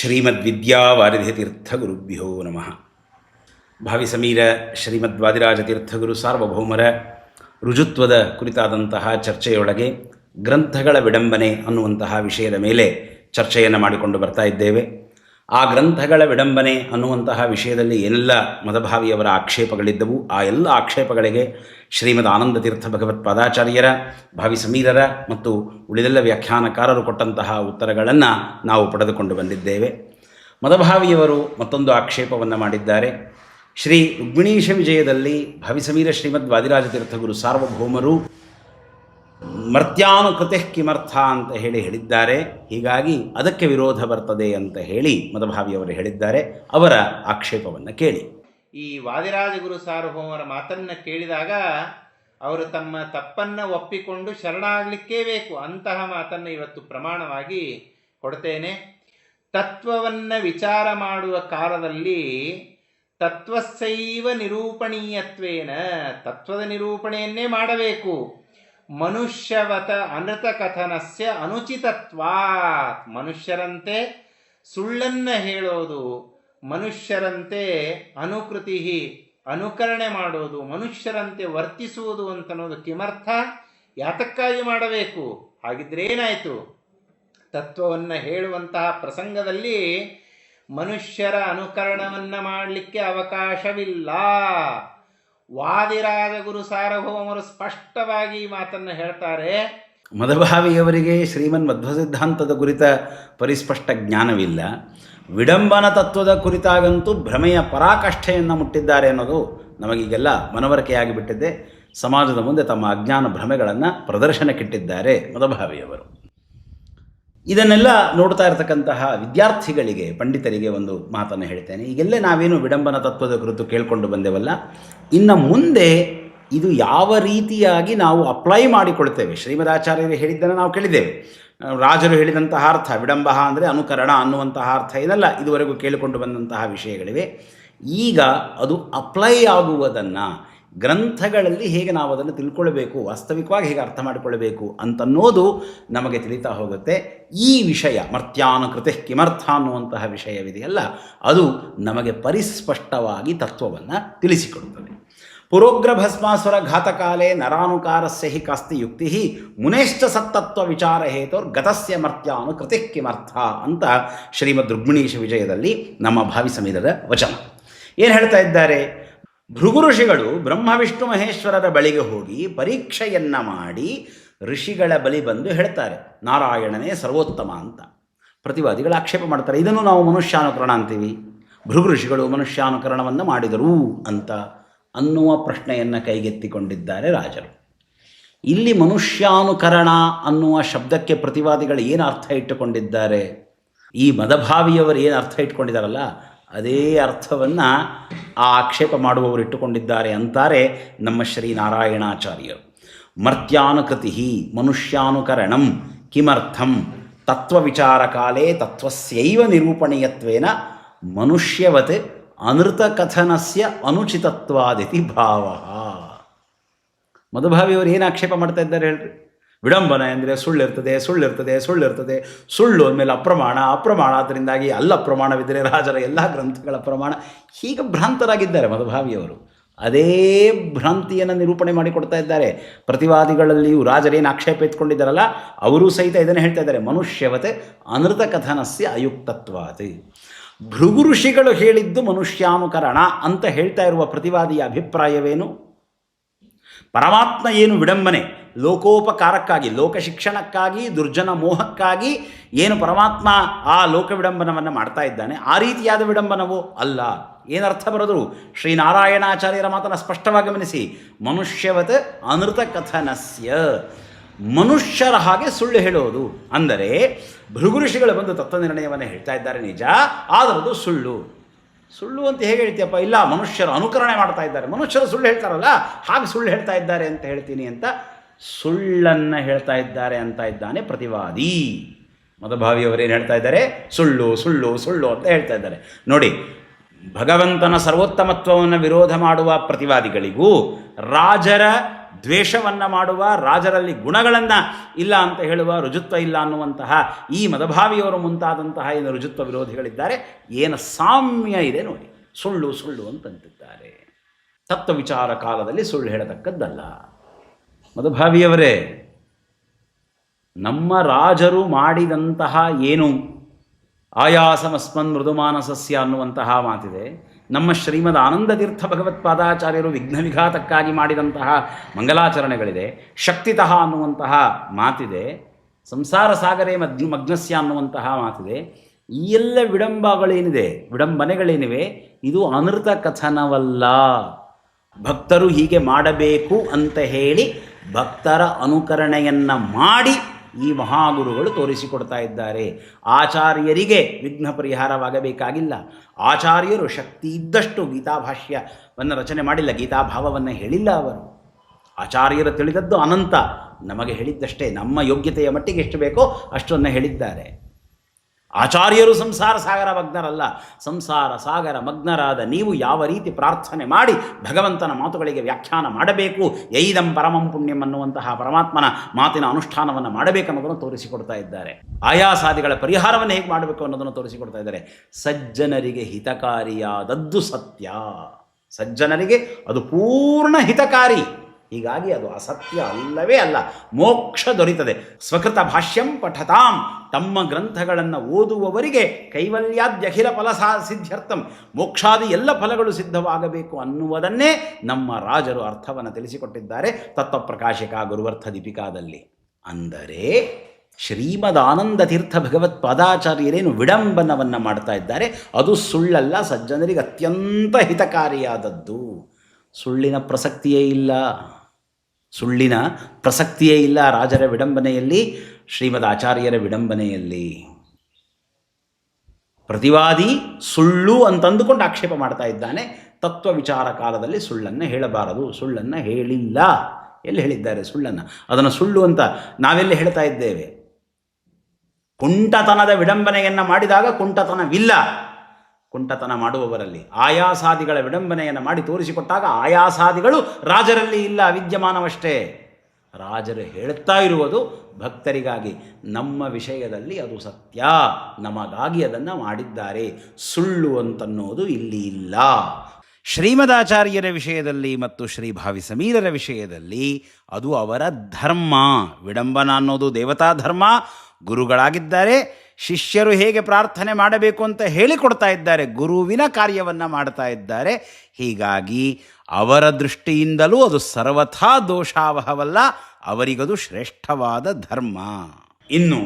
ಶ್ರೀಮದ್ವಿದ್ಯಾವಾರಿಧಿತೀರ್ಥಗುರುಭ್ಯೋ ನಮಃ. ಭಾವಿ ಭಾವಿಸಮೀರ ಶ್ರೀಮದ್ವಾದಿರಾಜತೀರ್ಥಗುರು ಸಾರ್ವಭೌಮರ ರುಜುತ್ವದ ಕುರಿತಾದಂತಹ ಚರ್ಚೆಯೊಳಗೆ ಗ್ರಂಥಗಳ ವಿಡಂಬನೆ ಅನ್ನುವಂತಹ ವಿಷಯದ ಮೇಲೆ ಚರ್ಚೆಯನ್ನು ಮಾಡಿಕೊಂಡು ಬರ್ತಾ ಇದ್ದೇವೆ. ಆ ಗ್ರಂಥಗಳ ವಿಡಂಬನೆ ಅನ್ನುವಂತಹ ವಿಷಯದಲ್ಲಿ ಏನೆಲ್ಲ ಮದಭಾವಿಯವರ ಆಕ್ಷೇಪಗಳಿದ್ದವು, ಆ ಎಲ್ಲ ಆಕ್ಷೇಪಗಳಿಗೆ ಶ್ರೀಮದ್ ಆನಂದ ತೀರ್ಥ ಭಗವತ್ಪಾದಾಚಾರ್ಯರ ಭಾವಿ ಸಮೀರರ ಮತ್ತು ಉಳಿದೆಲ್ಲ ವ್ಯಾಖ್ಯಾನಕಾರರು ಕೊಟ್ಟಂತಹ ಉತ್ತರಗಳನ್ನು ನಾವು ಪಡೆದುಕೊಂಡು ಬಂದಿದ್ದೇವೆ. ಮದಭಾವಿಯವರು ಮತ್ತೊಂದು ಆಕ್ಷೇಪವನ್ನು ಮಾಡಿದ್ದಾರೆ. ಶ್ರೀ ರುಗ್ಮಿಣೀಶ ವಿಜಯದಲ್ಲಿ ಭವಿಸಮೀರ ಶ್ರೀಮದ್ ವಾದಿರಾಜ ತೀರ್ಥಗುರು ಸಾರ್ವಭೌಮರು ಮರ್ತ್ಯಾನುಕೃತಿ ಕಿಮರ್ಥ ಅಂತ ಹೇಳಿ ಹೇಳಿದ್ದಾರೆ. ಹೀಗಾಗಿ ಅದಕ್ಕೆ ವಿರೋಧ ಬರ್ತದೆ ಅಂತ ಹೇಳಿ ಮದಭಾವಿಯವರು ಹೇಳಿದ್ದಾರೆ. ಅವರ ಆಕ್ಷೇಪವನ್ನು ಕೇಳಿ. ಈ ವಾದಿರಾಜಗುರು ಸಾರ್ವಭೌಮರ ಮಾತನ್ನು ಕೇಳಿದಾಗ ಅವರು ತಮ್ಮ ತಪ್ಪನ್ನು ಒಪ್ಪಿಕೊಂಡು ಶರಣಾಗಲಿಕ್ಕೇ ಬೇಕು. ಅಂತಹ ಮಾತನ್ನು ಇವತ್ತು ಪ್ರಮಾಣವಾಗಿ ಕೊಡ್ತೇನೆ. ತತ್ವವನ್ನು ವಿಚಾರ ಮಾಡುವ ಕಾಲದಲ್ಲಿ ತತ್ವಸೈವ ನಿರೂಪಣೀಯತ್ವೇನ ತತ್ವದ ನಿರೂಪಣೆಯನ್ನೇ ಮಾಡಬೇಕು. ಮನುಷ್ಯವತ ಅನೃತ ಕಥನಸ್ಯ ಅನುಚಿತತ್ವಾತ್. ಮನುಷ್ಯರಂತೆ ಸುಳ್ಳನ್ನ ಹೇಳೋದು, ಮನುಷ್ಯರಂತೆ ಅನುಕೃತಿ ಅನುಕರಣೆ ಮಾಡೋದು, ಮನುಷ್ಯರಂತೆ ವರ್ತಿಸುವುದು ಅಂತನ್ನೋದು ಕಿಮರ್ಥ? ಯಾತಕ್ಕಾಗಿ ಮಾಡಬೇಕು? ಹಾಗಿದ್ರೆ ಏನಾಯಿತು? ತತ್ವವನ್ನು ಹೇಳುವಂತಹ ಪ್ರಸಂಗದಲ್ಲಿ ಮನುಷ್ಯರ ಅನುಕರಣವನ್ನು ಮಾಡಲಿಕ್ಕೆ ಅವಕಾಶವಿಲ್ಲ. ವಾದಿರಾಜ ಗುರು ಸಾರ್ವಭೌಮರು ಸ್ಪಷ್ಟವಾಗಿ ಈ ಮಾತನ್ನು ಹೇಳ್ತಾರೆ. ಮದಭಾವಿಯವರಿಗೆ ಶ್ರೀಮನ್ ಮಧ್ವ ಸಿದ್ಧಾಂತದ ಕುರಿತ ಪರಿಸ್ಪಷ್ಟ ಜ್ಞಾನವಿಲ್ಲ. ವಿಡಂಬನ ತತ್ವದ ಕುರಿತಾಗಂತೂ ಭ್ರಮೆಯ ಪರಾಕಾಷ್ಠೆಯನ್ನು ಮುಟ್ಟಿದ್ದಾರೆ ಅನ್ನೋದು ನಮಗೀಗೆಲ್ಲ ಮನವರಿಕೆಯಾಗಿ ಬಿಟ್ಟಿದ್ದೆ ಸಮಾಜದ ಮುಂದೆ ತಮ್ಮ ಅಜ್ಞಾನ ಭ್ರಮೆಗಳನ್ನು ಪ್ರದರ್ಶನಕ್ಕಿಟ್ಟಿದ್ದಾರೆ ಮದಭಾವಿಯವರು ಇದನ್ನೆಲ್ಲ ನೋಡ್ತಾ ಇರತಕ್ಕಂತಹ ವಿದ್ಯಾರ್ಥಿಗಳಿಗೆ, ಪಂಡಿತರಿಗೆ ಒಂದು ಮಾತನ್ನು ಹೇಳ್ತೇನೆ. ಈಗೆಲ್ಲೇ ನಾವೇನು ವಿಡಂಬನ ತತ್ವದ ಕುರಿತು ಕೇಳಿಕೊಂಡು ಬಂದೆವಲ್ಲ, ಇನ್ನು ಮುಂದೆ ಇದು ಯಾವ ರೀತಿಯಾಗಿ ನಾವು ಅಪ್ಲೈ ಮಾಡಿಕೊಳ್ತೇವೆ? ಶ್ರೀಮದಾಚಾರ್ಯರು ಹೇಳಿದ್ದನ್ನು ನಾವು ಕೇಳಿದ್ದೇವೆ. ರಾಜರು ಹೇಳಿದಂತಹ ಅರ್ಥ, ವಿಡಂಬ ಅಂದರೆ ಅನುಕರಣ ಅನ್ನುವಂತಹ ಅರ್ಥ ಇದೆಲ್ಲ, ಇದುವರೆಗೂ ಕೇಳಿಕೊಂಡು ಬಂದಂತಹ ವಿಷಯಗಳಿವೆ. ಈಗ ಅದು ಅಪ್ಲೈ ಆಗುವುದನ್ನು ಗ್ರಂಥಗಳಲ್ಲಿ ಹೇಗೆ ನಾವು ಅದನ್ನು ತಿಳ್ಕೊಳ್ಬೇಕು, ವಾಸ್ತವಿಕವಾಗಿ ಹೇಗೆ ಅರ್ಥ ಮಾಡಿಕೊಳ್ಳಬೇಕು ಅಂತನ್ನೋದು ನಮಗೆ ತಿಳಿತಾ ಹೋಗುತ್ತೆ. ಈ ವಿಷಯ ಮರ್ತ್ಯಾನುಕೃತಿ ಕಿಮರ್ಥ ಅನ್ನುವಂತಹ ವಿಷಯವಿದೆಯಲ್ಲ ಅದು ನಮಗೆ ಪರಿಸ್ಪಷ್ಟವಾಗಿ ತತ್ವವನ್ನು ತಿಳಿಸಿಕೊಡುತ್ತದೆ. ಪುರೋಗ್ರ ಭಸ್ಮಾಸುರ ಘಾತಕಾಲೇ ನರಾನುಕಾರಸ್ಯ ಹಿ ಕಾಸ್ತಿ ಯುಕ್ತಿ ಮುನೇಶ್ಚ ಸತ್ತತ್ವ ವಿಚಾರ ಹೇತೋರ್ ಗತಸ್ಯ ಮರ್ತ್ಯಾನು ಕೃತಿ ಕಿಮರ್ಥ ಅಂತ ಶ್ರೀಮದ್ ರುಗ್ಮಿಣೀಶ ವಿಜಯದಲ್ಲಿ ನಮ್ಮ ಭಾವಿ ಸಮೀರದ ವಚನ. ಏನು ಹೇಳ್ತಾ ಇದ್ದಾರೆ? ಭೃಗು ಋಷಿಗಳು ಬ್ರಹ್ಮ ವಿಷ್ಣು ಮಹೇಶ್ವರರ ಬಳಿಗೆ ಹೋಗಿ ಪರೀಕ್ಷೆಯನ್ನ ಮಾಡಿ ಋಷಿಗಳ ಬಳಿ ಬಂದು ಹೇಳ್ತಾರೆ, ನಾರಾಯಣನೇ ಸರ್ವೋತ್ತಮ ಅಂತ. ಪ್ರತಿವಾದಿಗಳು ಆಕ್ಷೇಪ ಮಾಡ್ತಾರೆ, ಇದನ್ನು ನಾವು ಮನುಷ್ಯಾನುಕರಣ ಅಂತೀವಿ ಭೃಗು ಋಷಿಗಳು ಮನುಷ್ಯಾನುಕರಣವನ್ನು ಮಾಡಿದರು ಅಂತ ಅನ್ನುವ ಪ್ರಶ್ನೆಯನ್ನು ಕೈಗೆತ್ತಿಕೊಂಡಿದ್ದಾರೆ ರಾಜರು. ಇಲ್ಲಿ ಮನುಷ್ಯಾನುಕರಣ ಅನ್ನುವ ಶಬ್ದಕ್ಕೆ ಪ್ರತಿವಾದಿಗಳು ಏನು ಅರ್ಥ ಇಟ್ಟುಕೊಂಡಿದ್ದಾರೆ? ಈ ಮದಭಾವಿಯವರು ಏನು ಅರ್ಥ ಇಟ್ಕೊಂಡಿದ್ದಾರಲ್ಲ ಅದೇ ಅರ್ಥವನ್ನು ಆ ಆಕ್ಷೇಪ ಮಾಡುವವರು ಇಟ್ಟುಕೊಂಡಿದ್ದಾರೆ ಅಂತಾರೆ ನಮ್ಮ ಶ್ರೀನಾರಾಯಣಾಚಾರ್ಯರು. ಮರ್ತ್ಯಾನುಕೃತಿ ಮನುಷ್ಯಾನುಕರಣಂ ಕಿಮರ್ಥಂ ತತ್ವವಿಚಾರಕಾಲೇ ತತ್ವಸ್ಯೈವ ನಿರೂಪಣೀಯತ್ವೇನ ಮನುಷ್ಯವತ್ ಅನೃತಕಥನಸ್ಯ ಅನುಚಿತತ್ವಾದಿತಿ ಭಾವ. ಮಧುಭಾವಿಯವರು ಏನು ಆಕ್ಷೇಪ ಮಾಡ್ತಾ ಇದ್ದಾರೆ ಹೇಳ್ರಿ? ವಿಡಂಬನ ಅಂದರೆ ಸುಳ್ಳಿರ್ತದೆ ಸುಳ್ಳಿರ್ತದೆ ಸುಳ್ಳಿರ್ತದೆ. ಸುಳ್ಳು ಅಂದಮೇಲೆ ಅಪ್ರಮಾಣ ಅಪ್ರಮಾಣ ಅದರಿಂದಾಗಿ ಅಲ್ಲ ಪ್ರಮಾಣವಿದ್ದರೆ ರಾಜರ ಎಲ್ಲ ಗ್ರಂಥಗಳ ಪ್ರಮಾಣ. ಹೀಗೆ ಭ್ರಾಂತರಾಗಿದ್ದಾರೆ ಮಧುಭಾವಿಯವರು. ಅದೇ ಭ್ರಾಂತಿಯನ್ನು ನಿರೂಪಣೆ ಮಾಡಿಕೊಡ್ತಾ ಇದ್ದಾರೆ. ಪ್ರತಿವಾದಿಗಳಲ್ಲಿಯೂ ರಾಜರೇನು ಆಕ್ಷೇಪ ಎತ್ಕೊಂಡಿದ್ದಾರಲ್ಲ, ಅವರೂ ಸಹಿತ ಇದನ್ನು ಹೇಳ್ತಾ ಇದ್ದಾರೆ. ಮನುಷ್ಯವತೆ ಅನೃತ ಕಥನಸ್ಯ ಅಯುಕ್ತತ್ವಾತಿ. ಭೃಗು ಋಷಿಗಳು ಹೇಳಿದ್ದು ಮನುಷ್ಯಾನುಕರಣ ಅಂತ ಹೇಳ್ತಾ ಇರುವ ಪ್ರತಿವಾದಿಯ ಅಭಿಪ್ರಾಯವೇನು? ಪರಮಾತ್ಮ ಏನು ವಿಡಂಬನೆ? ಲೋಕೋಪಕಾರಕ್ಕಾಗಿ ಲೋಕ ಶಿಕ್ಷಣಕ್ಕಾಗಿ ದುರ್ಜನ ಮೋಹಕ್ಕಾಗಿ ಏನು ಪರಮಾತ್ಮ ಆ ಲೋಕ ವಿಡಂಬನವನ್ನು ಮಾಡ್ತಾ ಇದ್ದಾನೆ? ಆ ರೀತಿಯಾದ ವಿಡಂಬನವೋ ಅಲ್ಲ. ಏನರ್ಥ ಬರೆದರು? ಶ್ರೀನಾರಾಯಣಾಚಾರ್ಯರ ಮಾತನ್ನು ಸ್ಪಷ್ಟವಾಗಿ ಗಮನಿಸಿ. ಮನುಷ್ಯವತ್ ಅನೃತ ಕಥನಸ್ಯ. ಮನುಷ್ಯರ ಹಾಗೆ ಸುಳ್ಳು ಹೇಳೋದು. ಅಂದರೆ ಭೃಗು ಋಷಿಗಳು ಬಂದು ತತ್ವ ನಿರ್ಣಯವನ್ನು ಹೇಳ್ತಾ ಇದ್ದಾರೆ ನಿಜ. ಆದರದು ಸುಳ್ಳು. ಸುಳ್ಳು ಅಂತ ಹೇಗೆ ಹೇಳ್ತೀಯಪ್ಪ? ಇಲ್ಲ, ಮನುಷ್ಯರು ಅನುಕರಣೆ ಮಾಡ್ತಾ ಇದ್ದಾರೆ. ಮನುಷ್ಯರು ಸುಳ್ಳು ಹೇಳ್ತಾರಲ್ಲ, ಹಾಗೆ ಸುಳ್ಳು ಹೇಳ್ತಾ ಇದ್ದಾರೆ ಅಂತ ಹೇಳ್ತೀನಿ ಅಂತ ಸುಳ್ಳನ್ನು ಹೇಳ್ತಾ ಇದ್ದಾರೆ ಅಂತ ಇದ್ದಾನೆ ಪ್ರತಿವಾದಿ. ಮದಭಾವಿಯವರೇನು ಹೇಳ್ತಾ ಇದ್ದಾರೆ? ಸುಳ್ಳು ಸುಳ್ಳು ಸುಳ್ಳು ಅಂತ ಹೇಳ್ತಾ ಇದ್ದಾರೆ. ನೋಡಿ, ಭಗವಂತನ ಸರ್ವೋತ್ತಮತ್ವವನ್ನು ವಿರೋಧ ಮಾಡುವ ಪ್ರತಿವಾದಿಗಳಿಗೂ ರಾಜರ ದ್ವೇಷವನ್ನು ಮಾಡುವ ರಾಜರಲ್ಲಿ ಗುಣಗಳನ್ನು ಇಲ್ಲ ಅಂತ ಹೇಳುವ ರುಜುತ್ವ ಇಲ್ಲ ಅನ್ನುವಂತಹ ಈ ಮದಭಾವಿಯವರು ಮುಂತಾದಂತಹ ಏನು ರುಜುತ್ವ ವಿರೋಧಿಗಳಿದ್ದಾರೆ, ಏನು ಸಾಮ್ಯ ಇದೆ ನೋಡಿ. ಸುಳ್ಳು ಸುಳ್ಳು ಅಂತಂತಿದ್ದಾರೆ. ತತ್ವ ವಿಚಾರ ಕಾಲದಲ್ಲಿ ಸುಳ್ಳು ಹೇಳತಕ್ಕದ್ದಲ್ಲ. ಮದಭಾವಿಯವರೇ, ನಮ್ಮ ರಾಜರು ಮಾಡಿದಂತಹ ಏನು? ಆಯಾಸಮಸ್ಮನ್ ಮೃದುಮಾನಸಸ್ಯ ಅನ್ನುವಂತಹ ಮಾತಿದೆ. ನಮ್ಮ ಶ್ರೀಮದ್ ಆನಂದತೀರ್ಥ ಭಗವತ್ಪಾದಾಚಾರ್ಯರು ವಿಘ್ನ ವಿಘಾತಕ್ಕಾಗಿ ಮಾಡಿದಂತಹ ಮಂಗಲಾಚರಣೆಗಳಿದೆ. ಶಕ್ತಿತಃ ಅನ್ನುವಂತಹ ಮಾತಿದೆ. ಸಂಸಾರ ಸಾಗರೇ ಮಗ್ ಮಗ್ನಸ್ಯ ಅನ್ನುವಂತಹ ಮಾತಿದೆ. ಈ ಎಲ್ಲ ವಿಡಂಬಗಳೇನಿದೆ, ವಿಡಂಬನೆಗಳೇನಿವೆ, ಇದು ಅನೃತ ಕಥನವಲ್ಲ. ಭಕ್ತರು ಹೀಗೆ ಮಾಡಬೇಕು ಅಂತ ಹೇಳಿ ಭಕ್ತರ ಅನುಕರಣೆಯನ್ನು ಮಾಡಿ ಈ ಮಹಾಗುರುಗಳು ತೋರಿಸಿಕೊಡ್ತಾ ಇದ್ದಾರೆ. ಆಚಾರ್ಯರಿಗೆ ವಿಘ್ನ ಪರಿಹಾರವಾಗಬೇಕಾಗಿಲ್ಲ. ಆಚಾರ್ಯರು ಶಕ್ತಿ ಇದ್ದಷ್ಟು ಗೀತಾಭಾಷ್ಯವನ್ನು ರಚನೆ ಮಾಡಿಲ್ಲ, ಗೀತಾಭಾವವನ್ನು ಹೇಳಿಲ್ಲ ಅವರು. ಆಚಾರ್ಯರು ತಿಳಿದದ್ದು ಅನಂತ. ನಮಗೆ ಹೇಳಿದ್ದಷ್ಟೇ, ನಮ್ಮ ಯೋಗ್ಯತೆಯ ಮಟ್ಟಿಗೆ ಎಷ್ಟು ಬೇಕೋ ಅಷ್ಟನ್ನು ಹೇಳಿದ್ದಾರೆ. ಆಚಾರ್ಯರು ಸಂಸಾರ ಸಾಗರ ಮಗ್ನರಲ್ಲ, ಸಂಸಾರ ಸಾಗರ ಮಗ್ನರಾದ ನೀವು ಯಾವ ರೀತಿ ಪ್ರಾರ್ಥನೆ ಮಾಡಿ ಭಗವಂತನ ಮಾತುಗಳಿಗೆ ವ್ಯಾಖ್ಯಾನ ಮಾಡಬೇಕು, ಯೈದಂ ಪರಮಂ ಪುಣ್ಯಂ ಅನ್ನುವಂತಹ ಪರಮಾತ್ಮನ ಮಾತಿನ ಅನುಷ್ಠಾನವನ್ನು ಮಾಡಬೇಕನ್ನೋದನ್ನು ತೋರಿಸಿಕೊಡ್ತಾ ಇದ್ದಾರೆ. ಆಯಾಸಾದಿಗಳ ಪರಿಹಾರವನ್ನು ಹೇಗೆ ಮಾಡಬೇಕು ಅನ್ನೋದನ್ನು ತೋರಿಸಿಕೊಡ್ತಾ ಇದ್ದಾರೆ. ಸಜ್ಜನರಿಗೆ ಹಿತಕಾರಿಯಾದದ್ದು ಸತ್ಯ. ಸಜ್ಜನರಿಗೆ ಅದು ಪೂರ್ಣ ಹಿತಕಾರಿ. ಹೀಗಾಗಿ ಅದು ಅಸತ್ಯ ಅಲ್ಲವೇ ಅಲ್ಲ, ಮೋಕ್ಷ ದೊರೀತದೆ. ಸ್ವಕೃತ ಭಾಷ್ಯಂ ಪಠತಾಂ. ತಮ್ಮ ಗ್ರಂಥಗಳನ್ನು ಓದುವವರಿಗೆ ಕೈವಲ್ಯಾದ್ಯಖಿಲ ಫಲ ಸಾ ಸಿದ್ಧ್ಯರ್ಥಂ. ಮೋಕ್ಷಾದಿ ಎಲ್ಲ ಫಲಗಳು ಸಿದ್ಧವಾಗಬೇಕು ಅನ್ನುವುದನ್ನೇ ನಮ್ಮ ರಾಜರು ಅರ್ಥವನ್ನು ತಿಳಿಸಿಕೊಟ್ಟಿದ್ದಾರೆ. ತತ್ವಪ್ರಕಾಶಿಕ ಗುರುವರ್ಥ ದೀಪಿಕಾದಲ್ಲಿ. ಅಂದರೆ ಶ್ರೀಮದ್ ಆನಂದ ತೀರ್ಥ ಭಗವತ್ ಪದಾಚಾರ್ಯರೇನು ವಿಡಂಬನವನ್ನು ಮಾಡ್ತಾ ಇದ್ದಾರೆ. ಅದು ಸುಳ್ಳಲ್ಲ, ಸಜ್ಜನರಿಗೆ ಅತ್ಯಂತ ಹಿತಕಾರಿಯಾದದ್ದು. ಸುಳ್ಳಿನ ಪ್ರಸಕ್ತಿಯೇ ಇಲ್ಲ. ಸುಳ್ಳಿನ ಪ್ರಸಕ್ತಿಯೇ ಇಲ್ಲ ರಾಜರ ವಿಡಂಬನೆಯಲ್ಲಿ. ಶ್ರೀಮದ್ ಆಚಾರ್ಯರ ವಿಡಂಬನೆಯಲ್ಲಿ. ಪ್ರತಿವಾದಿ ಸುಳ್ಳು ಅಂತಂದುಕೊಂಡು ಆಕ್ಷೇಪ ಮಾಡ್ತಾ ಇದ್ದಾನೆ. ತತ್ವ ವಿಚಾರ ಕಾಲದಲ್ಲಿ ಸುಳ್ಳನ್ನು ಹೇಳಬಾರದು, ಸುಳ್ಳನ್ನು ಹೇಳಿಲ್ಲ. ಎಲ್ಲಿ ಹೇಳಿದ್ದಾರೆ ಸುಳ್ಳನ್ನು? ಅದನ್ನು ಸುಳ್ಳು ಅಂತ ನಾವೆಲ್ಲಿ ಹೇಳ್ತಾ ಇದ್ದೇವೆ? ಕುಂಟತನದ ವಿಡಂಬನೆಯನ್ನು ಮಾಡಿದಾಗ ಕುಂಟತನವಿಲ್ಲ. ಕುಂಟತನ ಮಾಡುವವರಲ್ಲಿ ಆಯಾಸಾದಿಗಳ ವಿಡಂಬನೆಯನ್ನು ಮಾಡಿ ತೋರಿಸಿಕೊಟ್ಟಾಗ ಆಯಾಸಾದಿಗಳು ರಾಜರಲ್ಲಿ ಇಲ್ಲ, ವಿದ್ಯಮಾನವಷ್ಟೇ. ರಾಜರು ಹೇಳ್ತಾ ಇರುವುದು ಭಕ್ತರಿಗಾಗಿ. ನಮ್ಮ ವಿಷಯದಲ್ಲಿ ಅದು ಸತ್ಯ. ನಮಗಾಗಿ ಅದನ್ನು ಮಾಡಿದ್ದಾರೆ. ಸುಳ್ಳು ಅಂತನ್ನೋದು ಇಲ್ಲಿ ಇಲ್ಲ. ಶ್ರೀಮದಾಚಾರ್ಯರ ವಿಷಯದಲ್ಲಿ ಮತ್ತು ಶ್ರೀ ಭಾವಿ ಸಮೀರರ ವಿಷಯದಲ್ಲಿ ಅದು ಅವರ ಧರ್ಮ. ವಿಡಂಬನ ಅನ್ನೋದು ದೇವತಾ ಧರ್ಮ. ಗುರುಗಳಾಗಿದ್ದಾರೆ. ಶಿಷ್ಯರು ಹೇಗೆ ಪ್ರಾರ್ಥನೆ ಮಾಡಬೇಕು ಅಂತ ಹೇಳಿಕೊಡ್ತಾ ಇದ್ದಾರೆ. ಗುರುವಿನ ಕಾರ್ಯವನ್ನು ಮಾಡ್ತಾ ಇದ್ದಾರೆ. ಹೀಗಾಗಿ ಅವರ ದೃಷ್ಟಿಯಿಂದಲೂ ಅದು ಸರ್ವಥಾ ದೋಷಾವಹವಲ್ಲ. ಅವರಿಗದು ಶ್ರೇಷ್ಠವಾದ ಧರ್ಮ. ಇನ್ನು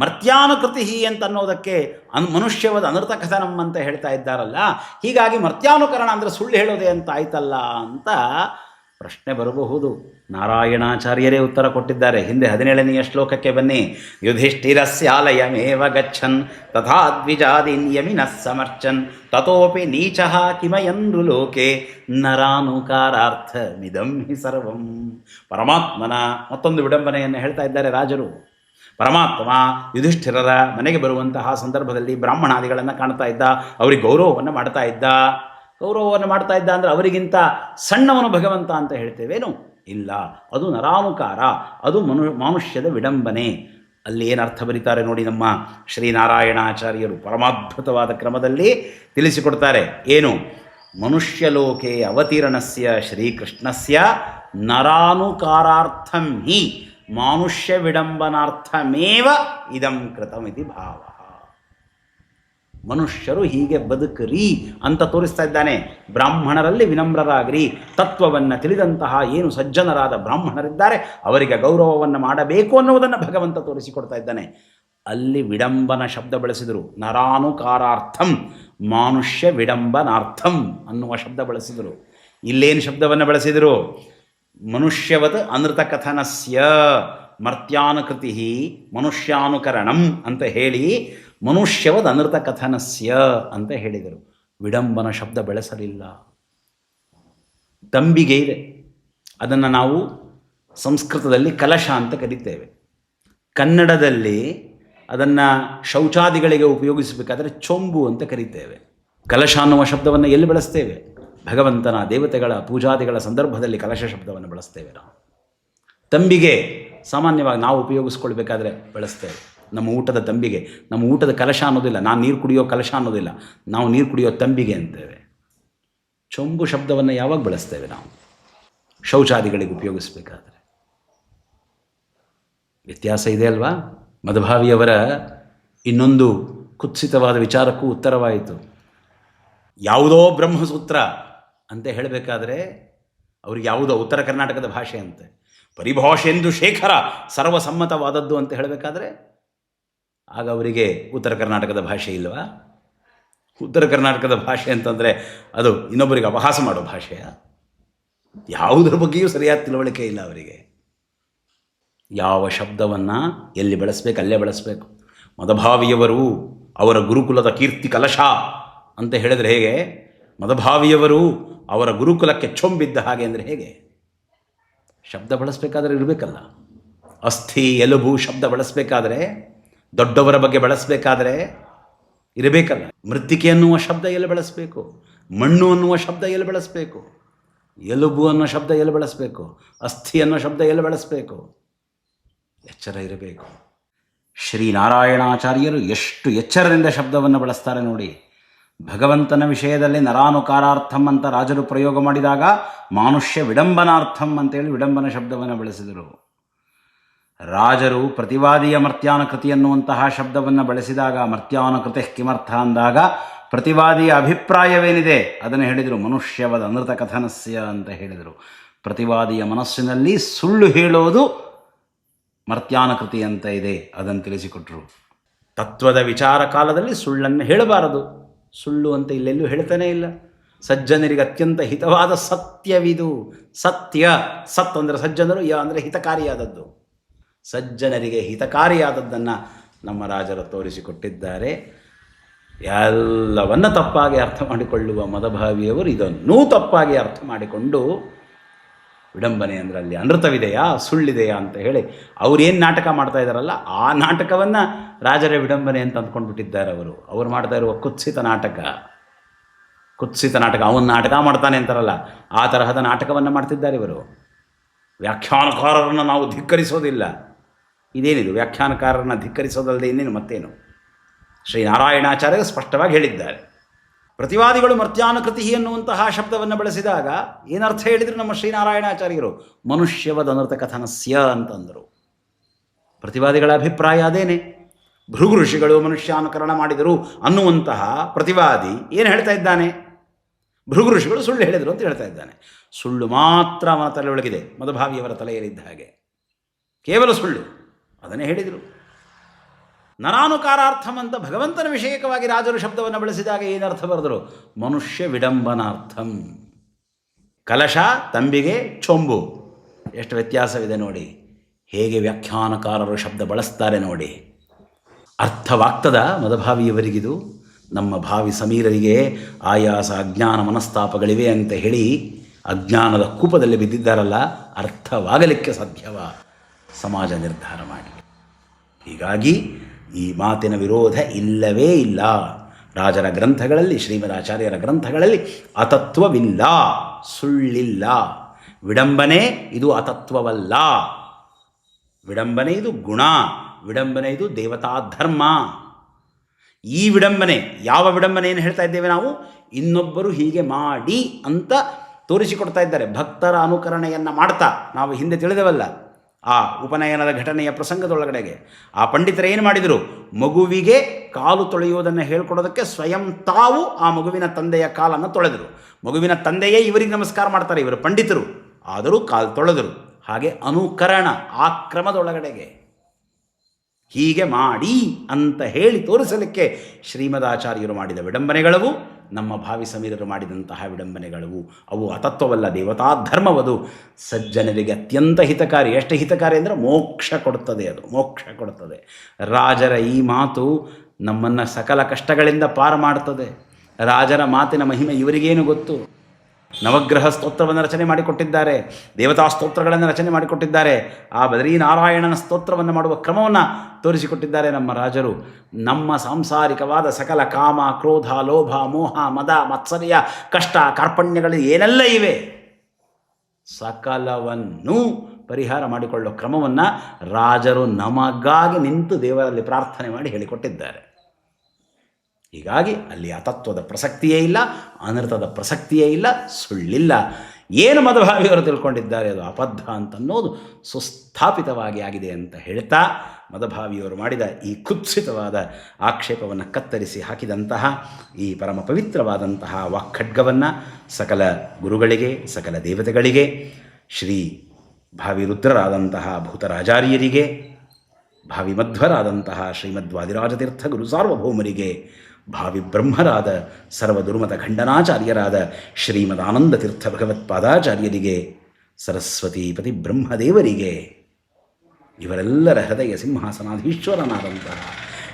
ಮರ್ತ್ಯಾನುಕೃತಿ ಅಂತ ಅನ್ನೋದಕ್ಕೆ ಅನ್ ಮನುಷ್ಯವದ ಅನೃತ ಕಥನಂ ಅಂತ ಹೇಳ್ತಾ ಇದ್ದಾರಲ್ಲ, ಹೀಗಾಗಿ ಮರ್ತ್ಯಾನುಕರಣ ಅಂದರೆ ಸುಳ್ಳು ಹೇಳೋದೆ ಅಂತ ಆಯ್ತಲ್ಲ ಅಂತ ಪ್ರಶ್ನೆ ಬರಬಹುದು. ನಾರಾಯಣಾಚಾರ್ಯರೇ ಉತ್ತರ ಕೊಟ್ಟಿದ್ದಾರೆ. ಹಿಂದೆ ಹದಿನೇಳನೆಯ ಶ್ಲೋಕಕ್ಕೆ ಬನ್ನಿ. ಯುಧಿಷ್ಠಿರಸ್ಯಾಲಯಮೇವ ಗಚ್ಚನ್ ತಥಾ ದ್ವಿಜಾದಿನ್ಯಮಿನಃ ಸಮರ್ಚನ್, ತತೋಪಿ ನೀಚಃ ಕಿಮಯನ್ರು ಲೋಕೆ, ನರಾನುಕಾರಾರ್ಥಮಿದಂ ಹಿ ಸರ್ವಂ. ಪರಮಾತ್ಮನ ಮತ್ತೊಂದು ವಿಡಂಬನೆಯನ್ನು ಹೇಳ್ತಾ ಇದ್ದಾರೆ ರಾಜರು. ಪರಮಾತ್ಮ ಯುಧಿಷ್ಠಿರರ ಮನೆಗೆ ಬರುವಂತಹ ಸಂದರ್ಭದಲ್ಲಿ ಬ್ರಾಹ್ಮಣಾದಿಗಳನ್ನು ಕಾಣ್ತಾ ಇದ್ದ, ಅವರಿಗೆ ಗೌರವವನ್ನು ಮಾಡ್ತಾ ಇದ್ದ ಗೌರವವನ್ನು ಮಾಡ್ತಾ ಇದ್ದ ಅಂದರೆ ಅವರಿಗಿಂತ ಸಣ್ಣವನು ಭಗವಂತ ಅಂತ ಹೇಳ್ತೇವೇನು? ಇಲ್ಲ. ಅದು ನರಾನುಕಾರ. ಅದು ಮನು, ಮಾನುಷ್ಯದ ವಿಡಂಬನೆ. ಅಲ್ಲಿ ಏನು ಅರ್ಥ ಬರೀತಾರೆ ನೋಡಿ ನಮ್ಮ ಶ್ರೀನಾರಾಯಣಾಚಾರ್ಯರು ಪರಮಾದ್ಭುತವಾದ ಕ್ರಮದಲ್ಲಿ ತಿಳಿಸಿಕೊಡ್ತಾರೆ. ಏನು? ಮನುಷ್ಯಲೋಕೆ ಅವತೀರ್ಣಸ್ಯ ಶ್ರೀಕೃಷ್ಣಸ್ಯ ನರಾನುಕಾರಾರ್ಥಂ ಹಿ ಮಾನುಷ್ಯ ವಿಡಂಬನಾರ್ಥಮೇವ ಇದಂ ಕೃತಮಿತಿ ಭಾವ. ಮನುಷ್ಯರು ಹೀಗೆ ಬದುಕರಿ ಅಂತ ತೋರಿಸ್ತಾ ಇದ್ದಾನೆ. ಬ್ರಾಹ್ಮಣರಲ್ಲಿ ವಿನಮ್ರರಾಗಿರಿ. ತತ್ವವನ್ನು ತಿಳಿದಂತಹ ಏನು ಸಜ್ಜನರಾದ ಬ್ರಾಹ್ಮಣರಿದ್ದಾರೆ, ಅವರಿಗೆ ಗೌರವವನ್ನು ಮಾಡಬೇಕು ಅನ್ನುವುದನ್ನು ಭಗವಂತ ತೋರಿಸಿಕೊಡ್ತಾ ಇದ್ದಾನೆ. ಅಲ್ಲಿ ವಿಡಂಬನ ಶಬ್ದ ಬಳಸಿದರು. ನರಾನುಕಾರಾರ್ಥಂ, ಮಾನುಷ್ಯ ವಿಡಂಬನಾರ್ಥಂ ಅನ್ನುವ ಶಬ್ದ ಬಳಸಿದರು. ಇಲ್ಲೇನು ಶಬ್ದವನ್ನು ಬಳಸಿದರು? ಮನುಷ್ಯವತ್ ಅನೃತ ಕಥನಸ್ಯ ಮರ್ತ್ಯಾನುಕೃತಿ ಮನುಷ್ಯಾನುಕರಣಂ ಅಂತ ಹೇಳಿ ಮನುಷ್ಯವದ್ ಅನೃತ ಕಥನಸ್ಯ ಅಂತ ಹೇಳಿದರು. ವಿಡಂಬನ ಶಬ್ದ ಬೆಳೆಸಲಿಲ್ಲ. ತಂಬಿಗೆ ಇದೆ. ಅದನ್ನು ನಾವು ಸಂಸ್ಕೃತದಲ್ಲಿ ಕಲಶ ಅಂತ ಕರಿತೇವೆ. ಕನ್ನಡದಲ್ಲಿ ಅದನ್ನು ಶೌಚಾದಿಗಳಿಗೆ ಉಪಯೋಗಿಸಬೇಕಾದ್ರೆ ಚೊಂಬು ಅಂತ ಕರಿತೇವೆ. ಕಲಶ ಅನ್ನುವ ಶಬ್ದವನ್ನು ಎಲ್ಲಿ ಬಳಸ್ತೇವೆ? ಭಗವಂತನ ದೇವತೆಗಳ ಪೂಜಾದಿಗಳ ಸಂದರ್ಭದಲ್ಲಿ ಕಲಶ ಶಬ್ದವನ್ನು ಬಳಸ್ತೇವೆ ನಾವು. ತಂಬಿಗೆ ಸಾಮಾನ್ಯವಾಗಿ ನಾವು ಉಪಯೋಗಿಸ್ಕೊಳ್ಬೇಕಾದ್ರೆ ಬಳಸ್ತೇವೆ. ನಮ್ಮ ಊಟದ ತಂಬಿಗೆ. ನಮ್ಮ ಊಟದ ಕಲಶ ಅನ್ನೋದಿಲ್ಲ. ನಾನು ನೀರು ಕುಡಿಯೋ ಕಲಶ ಅನ್ನೋದಿಲ್ಲ. ನಾವು ನೀರು ಕುಡಿಯೋ ತಂಬಿಗೆ ಅಂತೇವೆ. ಚೊಂಬು ಶಬ್ದವನ್ನು ಯಾವಾಗ ಬಳಸ್ತೇವೆ ನಾವು? ಶೌಚಾದಿಗಳಿಗೆ ಉಪಯೋಗಿಸ್ಬೇಕಾದ್ರೆ. ವ್ಯತ್ಯಾಸ ಇದೆ ಅಲ್ವಾ? ಮಧುಭಾವಿಯವರ ಇನ್ನೊಂದು ಕುತ್ಸಿತವಾದ ವಿಚಾರಕ್ಕೂ ಉತ್ತರವಾಯಿತು. ಯಾವುದೋ ಬ್ರಹ್ಮಸೂತ್ರ ಅಂತ ಹೇಳಬೇಕಾದ್ರೆ ಅವ್ರಿಗೆ ಯಾವುದೋ ಉತ್ತರ ಕರ್ನಾಟಕದ ಭಾಷೆ ಅಂತೆ. ಪರಿಭಾಷೆಂದು ಶೇಖರ ಸರ್ವಸಮ್ಮತವಾದದ್ದು ಅಂತ ಹೇಳಬೇಕಾದ್ರೆ ಆಗ ಅವರಿಗೆ ಉತ್ತರ ಕರ್ನಾಟಕದ ಭಾಷೆ ಇಲ್ವಾ? ಉತ್ತರ ಕರ್ನಾಟಕದ ಭಾಷೆ ಅಂತಂದರೆ ಅದು ಇನ್ನೊಬ್ಬರಿಗೆ ಅಪಹಾಸ ಮಾಡೋ ಭಾಷೆಯ? ಯಾವುದ್ರ ಬಗ್ಗೆಯೂ ಸರಿಯಾದ ತಿಳುವಳಿಕೆ ಇಲ್ಲ ಅವರಿಗೆ. ಯಾವ ಶಬ್ದವನ್ನು ಎಲ್ಲಿ ಬಳಸಬೇಕು, ಅಲ್ಲೇ ಬಳಸಬೇಕು? ಮದಭಾವಿಯವರು ಅವರ ಗುರುಕುಲದ ಕೀರ್ತಿ ಕಲಶ ಅಂತ ಹೇಳಿದರೆ ಹೇಗೆ? ಮದಭಾವಿಯವರು ಅವರ ಗುರುಕುಲಕ್ಕೆ ಚೊಂಬಿದ್ದ ಹಾಗೆ ಅಂದರೆ ಹೇಗೆ? ಶಬ್ದ ಬಳಸಬೇಕಾದ್ರೆ ಇರಬೇಕಲ್ಲ. ಅಸ್ಥಿ, ಎಲುಬು ಶಬ್ದ ಬಳಸಬೇಕಾದ್ರೆ ದೊಡ್ಡವರ ಬಗ್ಗೆ ಬಳಸಬೇಕಾದರೆ ಇರಬೇಕಲ್ಲ. ಮೃತ್ತಿಕೆ ಅನ್ನುವ ಶಬ್ದ ಎಲ್ಲಿ ಬಳಸಬೇಕು? ಮಣ್ಣು ಅನ್ನುವ ಶಬ್ದ ಎಲ್ಲಿ ಬಳಸಬೇಕು? ಎಲುಬು ಅನ್ನೋ ಶಬ್ದ ಎಲ್ಲಿ ಬಳಸಬೇಕು? ಅಸ್ಥಿ ಅನ್ನೋ ಶಬ್ದ ಎಲ್ಲಿ ಬಳಸಬೇಕು? ಎಚ್ಚರ ಇರಬೇಕು. ಶ್ರೀನಾರಾಯಣಾಚಾರ್ಯರು ಎಷ್ಟು ಎಚ್ಚರದಿಂದ ಶಬ್ದವನ್ನು ಬಳಸ್ತಾರೆ ನೋಡಿ. ಭಗವಂತನ ವಿಷಯದಲ್ಲಿ ನರಾನುಕಾರಾರ್ಥಂ ಅಂತ ರಾಜರು ಪ್ರಯೋಗ ಮಾಡಿದಾಗ, ಮಾನುಷ್ಯ ವಿಡಂಬನಾರ್ಥಂ ಅಂತೇಳಿ ವಿಡಂಬನ ಶಬ್ದವನ್ನು ಬಳಸಿದರು. ರಾಜರು ಪ್ರತಿವಾದಿಯ ಮರ್ತ್ಯಾನಕೃತಿ ಅನ್ನುವಂತಹ ಶಬ್ದವನ್ನು ಬಳಸಿದಾಗ ಮರ್ತ್ಯಾನಕೃತಿ ಕಿಮರ್ಥ ಅಂದಾಗ ಪ್ರತಿವಾದಿಯ ಅಭಿಪ್ರಾಯವೇನಿದೆ? ಅದನ್ನು ಹೇಳಿದರು ಮನುಷ್ಯವದ ಅನೃತ ಕಥನಸ್ಯ ಅಂತ ಹೇಳಿದರು. ಪ್ರತಿವಾದಿಯ ಮನಸ್ಸಿನಲ್ಲಿ ಸುಳ್ಳು ಹೇಳೋದು ಮರ್ತ್ಯಾನಕೃತಿ ಅಂತ ಇದೆ. ಅದನ್ನು ತಿಳಿಸಿಕೊಟ್ರು. ತತ್ವದ ವಿಚಾರ ಕಾಲದಲ್ಲಿ ಸುಳ್ಳನ್ನು ಹೇಳಬಾರದು. ಸುಳ್ಳು ಅಂತ ಇಲ್ಲೆಲ್ಲೂ ಹೇಳ್ತಾನೇ ಇಲ್ಲ. ಸಜ್ಜನರಿಗೆ ಅತ್ಯಂತ ಹಿತವಾದ ಸತ್ಯವಿದು. ಸತ್ಯ, ಸತ್ ಅಂದರೆ ಸಜ್ಜನರು, ಯ ಅಂದರೆ ಹಿತಕಾರಿಯಾದದ್ದು. ಸಜ್ಜನರಿಗೆ ಹಿತಕಾರಿಯಾದದ್ದನ್ನು ನಮ್ಮ ರಾಜರು ತೋರಿಸಿಕೊಟ್ಟಿದ್ದಾರೆ. ಎಲ್ಲವನ್ನ ತಪ್ಪಾಗಿ ಅರ್ಥ ಮಾಡಿಕೊಳ್ಳುವ ಮದಭಾವಿಯವರು ಇದನ್ನೂ ತಪ್ಪಾಗಿ ಅರ್ಥ ಮಾಡಿಕೊಂಡು ವಿಡಂಬನೆ ಅಂದರೆ ಅಲ್ಲಿ ಅನೃತವಿದೆಯಾ, ಸುಳ್ಳಿದೆಯಾ ಅಂತ ಹೇಳಿ ಅವ್ರೇನು ನಾಟಕ ಮಾಡ್ತಾ ಇದ್ದಾರಲ್ಲ ಆ ನಾಟಕವನ್ನು ರಾಜರ ವಿಡಂಬನೆ ಅಂತ ಅಂದ್ಕೊಂಡ್ಬಿಟ್ಟಿದ್ದಾರೆ ಅವರು. ಅವ್ರು ಮಾಡ್ತಾ ಇರುವ ಕುತ್ಸಿತ ನಾಟಕ. ಕುತ್ಸಿತ ನಾಟಕ. ಅವನ ನಾಟಕ ಮಾಡ್ತಾನೆ ಅಂತಾರಲ್ಲ, ಆ ತರಹದ ನಾಟಕವನ್ನು ಮಾಡ್ತಿದ್ದಾರೆ ಇವರು. ವ್ಯಾಖ್ಯಾನಕಾರರನ್ನು ನಾವು ಧಿಕ್ಕರಿಸೋದಿಲ್ಲ. ಇದೇನಿದು? ವ್ಯಾಖ್ಯಾನಕಾರರನ್ನು ಧಿಕ್ಕರಿಸೋದಲ್ಲದೆ ಇನ್ನೇನು ಮತ್ತೇನು? ಶ್ರೀನಾರಾಯಣಾಚಾರ್ಯರು ಸ್ಪಷ್ಟವಾಗಿ ಹೇಳಿದ್ದಾರೆ. ಪ್ರತಿವಾದಿಗಳು ಮರ್ತ್ಯಾನುಕೃತಿ ಎನ್ನುವಂತಹ ಶಬ್ದವನ್ನು ಬಳಸಿದಾಗ ಏನರ್ಥ ಹೇಳಿದರು ನಮ್ಮ ಶ್ರೀನಾರಾಯಣಾಚಾರ್ಯರು? ಮನುಷ್ಯವದ ಅನರ್ಥ ಕಥನಸ್ಯ ಅಂತಂದರು. ಪ್ರತಿವಾದಿಗಳ ಅಭಿಪ್ರಾಯ ಅದೇನೆ. ಭೃಗು ಋಷಿಗಳು ಮನುಷ್ಯಾನುಕರಣ ಮಾಡಿದರು ಅನ್ನುವಂತಹ ಪ್ರತಿವಾದಿ ಏನು ಹೇಳ್ತಾ ಇದ್ದಾನೆ? ಭೃಗು ಋಷಿಗಳು ಸುಳ್ಳು ಹೇಳಿದರು ಅಂತ ಹೇಳ್ತಾ ಇದ್ದಾನೆ. ಸುಳ್ಳು ಮಾತ್ರ ಅವನ ತಲೆಯೊಳಗಿದೆ ಮದಭಾವಿಯವರ ತಲೆಯಲ್ಲಿದ್ದ ಹಾಗೆ. ಕೇವಲ ಸುಳ್ಳು. ಅದನ್ನೇ ಹೇಳಿದರು. ನರಾನುಕಾರಾರ್ಥಂ ಅಂತ ಭಗವಂತನ ವಿಷಯಕವಾಗಿ ರಾಜರು ಶಬ್ದವನ್ನು ಬಳಸಿದಾಗ ಏನರ್ಥ ಬರೆದರು? ಮನುಷ್ಯ ವಿಡಂಬನಾರ್ಥಂ. ಕಲಶ, ತಂಬಿಗೆ ಚೊಂಬು. ಎಷ್ಟು ವ್ಯತ್ಯಾಸವಿದೆ ನೋಡಿ. ಹೇಗೆ ವ್ಯಾಖ್ಯಾನಕಾರರು ಶಬ್ದ ಬಳಸ್ತಾರೆ ನೋಡಿ. ಅರ್ಥವಾಗ್ತದ ಮದಭಾವಿಯವರಿಗಿದು? ನಮ್ಮ ಭಾವಿ ಸಮೀರರಿಗೆ ಆಯಾಸ ಅಜ್ಞಾನ ಮನಸ್ತಾಪಗಳಿವೆ ಅಂತ ಹೇಳಿ ಅಜ್ಞಾನದ ಕೂಪದಲ್ಲಿ ಬಿದ್ದಿದ್ದಾರಲ್ಲ, ಅರ್ಥವಾಗಲಿಕ್ಕೆ ಸಾಧ್ಯವ? ಸಮಾಜ ನಿರ್ಧಾರ ಮಾಡಿ. ಹೀಗಾಗಿ ಈ ಮಾತಿನ ವಿರೋಧ ಇಲ್ಲವೇ ಇಲ್ಲ. ರಾಜರ ಗ್ರಂಥಗಳಲ್ಲಿ, ಶ್ರೀಮದಾಚಾರ್ಯರ ಗ್ರಂಥಗಳಲ್ಲಿ ಅತತ್ವವಿಲ್ಲ, ಸುಳ್ಳಿಲ್ಲ. ವಿಡಂಬನೆ ಇದು ಅತತ್ವವಲ್ಲ. ವಿಡಂಬನೆ ಇದು ಗುಣ, ವಿಡಂಬನೆ ಇದು ದೇವತಾ ಧರ್ಮ. ಈ ವಿಡಂಬನೆ, ಯಾವ ವಿಡಂಬನೆ ಏನು ಹೇಳ್ತಾ ಇದ್ದೇವೆ ನಾವು? ಇನ್ನೊಬ್ಬರು ಹೀಗೆ ಮಾಡಿ ಅಂತ ತೋರಿಸಿಕೊಡ್ತಾ ಇದ್ದಾರೆ. ಭಕ್ತರ ಅನುಕರಣೆಯನ್ನು ಮಾಡ್ತಾ ನಾವು ಹಿಂದೆ ತಿಳಿದವಲ್ಲ. ಆ ಉಪನಯನದ ಘಟನೆಯ ಪ್ರಸಂಗದೊಳಗಡೆಗೆ. ಆ ಪಂಡಿತರು ಏನು ಮಾಡಿದರು? ಮಗುವಿಗೆ ಕಾಲು ತೊಳೆಯುವುದನ್ನು ಹೇಳ್ಕೊಡೋದಕ್ಕೆ ಸ್ವಯಂ ತಾವು ಆ ಮಗುವಿನ ತಂದೆಯ ಕಾಲನ್ನು ತೊಳೆದರು. ಮಗುವಿನ ತಂದೆಯೇ ಇವರಿಗೆ ನಮಸ್ಕಾರ ಮಾಡ್ತಾರೆ, ಇವರು ಪಂಡಿತರು. ಆದರೂ ಕಾಲು ತೊಳೆದರು. ಹಾಗೆ ಅನುಕರಣ ಆ ಕ್ರಮದೊಳಗಡೆಗೆ. ಹೀಗೆ ಮಾಡಿ ಅಂತ ಹೇಳಿ ತೋರಿಸಲಿಕ್ಕೆ ಶ್ರೀಮದಾಚಾರ್ಯರು ಮಾಡಿದ ವಿಡಂಬನೆಗಳವು ನಮ್ಮ ಭಾವಿ ಸಮೀರರು ಮಾಡಿದಂತಹ ವಿಡಂಬನೆಗಳವು ಅವು ಅತತ್ವವಲ್ಲ ದೇವತಾ ಧರ್ಮವದು. ಸಜ್ಜನರಿಗೆ ಅತ್ಯಂತ ಹಿತಕಾರಿ. ಎಷ್ಟು ಹಿತಕಾರಿ ಅಂದರೆ ಮೋಕ್ಷ ಕೊಡುತ್ತದೆ ಅದು, ಮೋಕ್ಷ ಕೊಡುತ್ತದೆ ರಾಜರ ಈ ಮಾತು ನಮ್ಮನ್ನು ಸಕಲ ಕಷ್ಟಗಳಿಂದ ಪಾರು ಮಾಡುತ್ತದೆ ರಾಜರ ಮಾತಿನ ಮಹಿಮೆ ಇವರಿಗೇನು ಗೊತ್ತು? ನವಗ್ರಹ ಸ್ತೋತ್ರವನ್ನು ರಚನೆ ಮಾಡಿಕೊಟ್ಟಿದ್ದಾರೆ, ದೇವತಾ ಸ್ತೋತ್ರಗಳನ್ನು ರಚನೆ ಮಾಡಿಕೊಟ್ಟಿದ್ದಾರೆ, ಆ ಬದರೀನಾರಾಯಣನ ಸ್ತೋತ್ರವನ್ನು ಮಾಡುವ ಕ್ರಮವನ್ನು ತೋರಿಸಿಕೊಟ್ಟಿದ್ದಾರೆ ನಮ್ಮ ರಾಜರು. ನಮ್ಮ ಸಾಂಸಾರಿಕವಾದ ಸಕಲ ಕಾಮ, ಕ್ರೋಧ, ಲೋಭ, ಮೋಹ, ಮದ, ಮತ್ಸರ್ಯ, ಕಷ್ಟ, ಕಾರ್ಪಣ್ಯಗಳು ಏನೆಲ್ಲ ಇವೆ? ಸಕಲವನ್ನು ಪರಿಹಾರ ಮಾಡಿಕೊಳ್ಳೋ ಕ್ರಮವನ್ನು ರಾಜರು ನಮಗಾಗಿ ನಿಂತು ದೇವರಲ್ಲಿ ಪ್ರಾರ್ಥನೆ ಮಾಡಿ ಹೇಳಿಕೊಟ್ಟಿದ್ದಾರೆ. ಹೀಗಾಗಿ ಅಲ್ಲಿ ಅತತ್ವದ ಪ್ರಸಕ್ತಿಯೇ ಇಲ್ಲ, ಅನರ್ಥದ ಪ್ರಸಕ್ತಿಯೇ ಇಲ್ಲ, ಸುಳ್ಳಿಲ್ಲ. ಏನು ಮದಭಾವಿಯವರು ತಿಳ್ಕೊಂಡಿದ್ದಾರೆ, ಅದು ಅಬದ್ಧ ಅಂತನ್ನೋದು ಸುಸ್ಥಾಪಿತವಾಗಿ ಆಗಿದೆ ಅಂತ ಹೇಳ್ತಾ ಮದಭಾವಿಯವರು ಮಾಡಿದ ಈ ಕುತ್ಸಿತವಾದ ಆಕ್ಷೇಪವನ್ನು ಕತ್ತರಿಸಿ ಹಾಕಿದಂತಹ ಈ ಪರಮ ಪವಿತ್ರವಾದಂತಹ ವಾಕ್ಖಡ್ಗವನ್ನು ಸಕಲ ಗುರುಗಳಿಗೆ, ಸಕಲ ದೇವತೆಗಳಿಗೆ, ಶ್ರೀ ಭಾವಿ ರುದ್ರರಾದಂತಹ ಭೂತರಾಜಾರ್ಯರಿಗೆ ಭಾವಿ ಮಧ್ವರಾದಂತಹ ಶ್ರೀಮದ್ವಾದಿರಾಜತೀರ್ಥ ಗುರು ಸಾರ್ವಭೌಮರಿಗೆ ಭಾವಿ ಬ್ರಹ್ಮರಾದ ಸರ್ವದುರ್ಮತ ಖಂಡನಾಚಾರ್ಯರಾದ ಶ್ರೀಮದಾನಂದ ತೀರ್ಥ ಭಗವತ್ಪಾದಾಚಾರ್ಯರಿಗೆ ಸರಸ್ವತೀಪತಿ ಬ್ರಹ್ಮದೇವರಿಗೆ, ಇವರೆಲ್ಲರ ಹೃದಯ ಸಿಂಹಾಸನಾಧೀಶ್ವರನಾದಂತಹ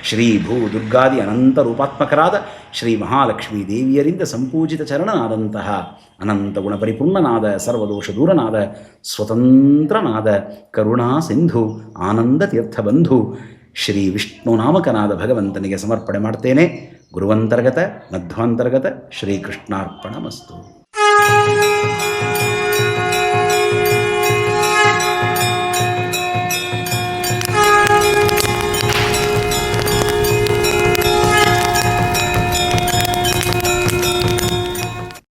ಶ್ರೀ ಭೂ ದುರ್ಗಾದಿ ಅನಂತ ರೂಪಾತ್ಮಕರಾದ ಶ್ರೀ ಮಹಾಲಕ್ಷ್ಮೀ ದೇವಿಯರಿಂದ ಸಂಪೂಜಿತ ಚರಣನಾದಂತಹ ಅನಂತ ಗುಣಪರಿಪೂರ್ಣನಾದ ಸರ್ವದೋಷ ದೂರನಾದ ಸ್ವತಂತ್ರನಾದ ಕರುಣಾ ಸಿಂಧು ಆನಂದ ತೀರ್ಥಬಂಧು ಶ್ರೀ ವಿಷ್ಣು ನಾಮಕನಾದ ಭಗವಂತನಿಗೆ ಸಮರ್ಪಣೆ ಮಾಡ್ತೇನೆ. ಗುರುವಂತರ್ಗತ ಮಧ್ವಾಂತರ್ಗತ ಶ್ರೀಕೃಷ್ಣಾರ್ಪಣ ಮಸ್ತು